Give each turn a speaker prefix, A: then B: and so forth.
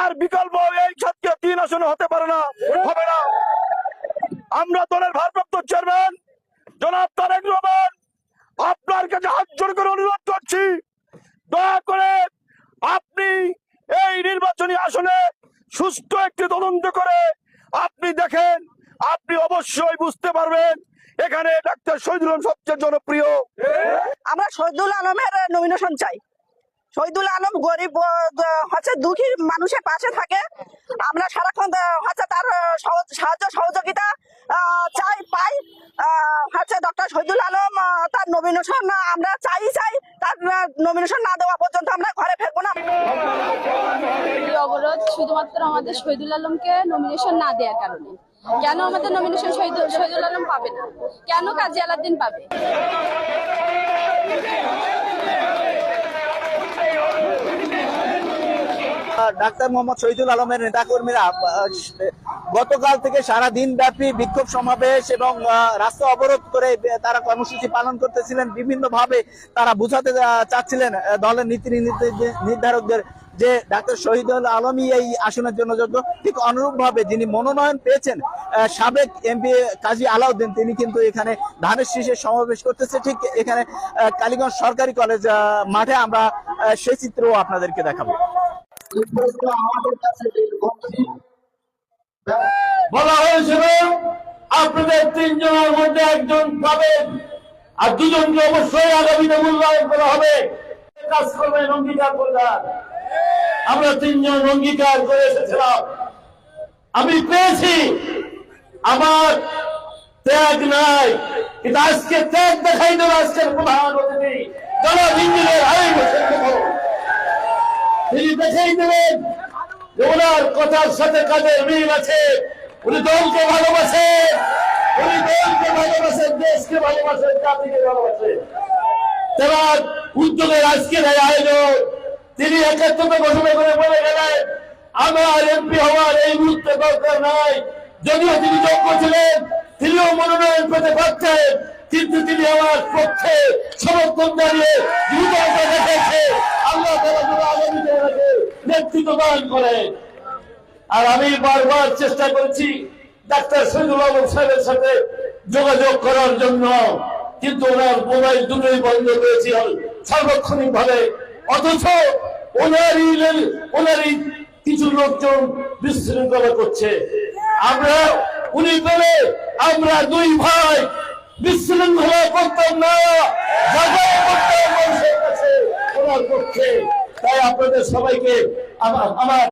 A: তার বিকল্প এই সাতকে তিন আসনে হতে পারে না, হবে না। আমরা দলের ভারপ্রাপ্ত চেয়ারম্যান, জনাব তারেক রহমান, আপনার কাছে হাত জোড় করে অনুরোধ করছি, দয়া করে আপনি এই নির্বাচনী আসনে সুস্থ একটি তদন্ত করে আপনি দেখেন, আপনি অবশ্যই বুঝতে পারবেন, এখানে ডাক্তার শহীদুল সবচেয়ে জনপ্রিয়।
B: আমরা শহীদুল আলমের নমিনেশন চাই। শহীদুল আলম গরিব হচ্ছে দুঃখী মানুষের পাশে থাকে। আমরা সারাক্ষণ হচ্ছে তার সাহায্য, সহযোগিতা চাই, পাই। হচ্ছে ডক্টর শহীদুল আলম তার নমিনেশন আমরা চাই চাই। তার নমিনেশন না দেওয়া পর্যন্ত আমরা ঘরে ফেরবো না।
C: অবরোধ শুধুমাত্র আমাদের শহীদুল আলমকে নমিনেশন না দেওয়ার কারণে। কেন আমাদের নমিনেশন শহীদুল শহীদুল আলম পাবে না? কেন কাজী আলাদ্দিন পাবে?
D: ডাক্তার মোহাম্মদ শহীদুল আলমের নেতাকর্মীরা গতকাল থেকে সারা দিন ব্যাপী বিক্ষোভ সমাবেশ এবং রাস্তা অবরোধ করে তারা কর্মসূচি পালন করতেছিলেন। বিভিন্ন ভাবে তারা বুঝাতে চাচ্ছিলেন দলের নীতি নির্ধারকদের যে ডাক্তার শহীদুল আলমই এই আসনের জন্য যোগ্য। ঠিক অনুরূপ ভাবে যিনি মনোনয়ন পেয়েছেন সাবেক এমপি কাজী আলাউদ্দিন, তিনি কিন্তু এখানে ধানের শীষের সমাবেশ করতেছে। ঠিক এখানে কালীগঞ্জ সরকারি কলেজ মাঠে আমরা সেই চিত্রও আপনাদেরকে দেখাবো।
E: বলা হয়েছিল, আপনাদের তিনজনের মধ্যে একজন পাবেন আর দুজনকে অবশ্যই আগামীতে মূল্যায়ন করা হবে। কাজ করবেন অঙ্গীকার করবেন। আমরা তিনজন অঙ্গীকার করে এসেছিলাম। আমি পেয়েছি, আমার ত্যাগ নাই, কিন্তু আজকে ত্যাগ দেখাই দেবো আজকের প্রধান অতিথি। জনাব ইঞ্জিনিয়ার আইন হোসেন। তিনি দেখাই দেবেন যে ওনার কথার সাথে কাজের মিল আছে। উনি দলকে ভালোবাসেন উনি দলকে ভালোবাসেন দেশকে ভালোবাসেন জাতিকে ভালোবাসেন তারা উদ্যোগের আজকের এই আয়োজন, তিনি একাত্মতা ঘোষণা করে বলে গেলেন, আমার এমপি হওয়ার এই মুহূর্তে দরকার নাই। যদিও তিনি যোগ্য ছিলেন, তিনিও মনোনয়ন পেতে পারতেন, কিন্তু তিনি আমার পক্ষে সমর্থন জানিয়ে দ্রুততা দেখেছে আল্লাহ তালা যেন আগামীতে ওনাকে করেন আর আমি বারবার চেষ্টা করেছি ডাক্তার সাহেবের সাথে যোগাযোগ করার জন্য। কিন্তু ওনার মোবাইল দুটোই বন্ধ সার্বক্ষণিক ভাবে অথচ ওনারই ওনারই কিছু লোকজন বিশৃঙ্খলা করছে। আমরা, উনি বলে, আমরা দুই ভাই বিশৃঙ্খলা করতাম না। তাই আপনাদের সবাইকে আমার